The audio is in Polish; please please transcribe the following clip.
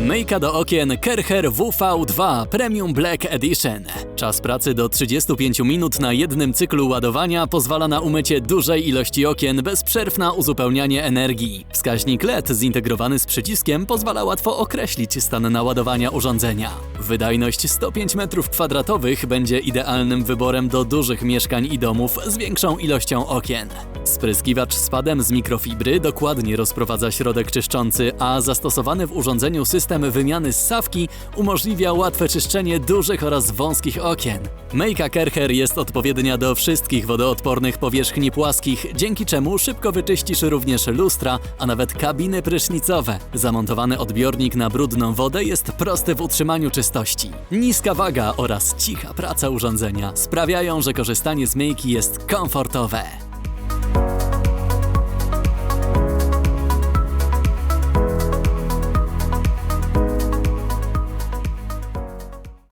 Myjka do okien Kercher WV2 Premium Black Edition. Czas pracy do 35 minut na jednym cyklu ładowania pozwala na umycie dużej ilości okien bez przerw na uzupełnianie energii. Wskaźnik LED zintegrowany z przyciskiem pozwala łatwo określić stan naładowania urządzenia. Wydajność 105 m2 będzie idealnym wyborem do dużych mieszkań i domów z większą ilością okien. Spryskiwacz z padem z mikrofibry dokładnie rozprowadza środek czyszczący, a zastosowany w urządzeniu system wymiany ssawki umożliwia łatwe czyszczenie dużych oraz wąskich okien. Myjka Kercher jest odpowiednia do wszystkich wodoodpornych powierzchni płaskich, dzięki czemu szybko wyczyścisz również lustra, a nawet kabiny prysznicowe. Zamontowany odbiornik na brudną wodę jest prosty w utrzymaniu czystości. Niska waga oraz cicha praca urządzenia sprawiają, że korzystanie z myjki jest komfortowe.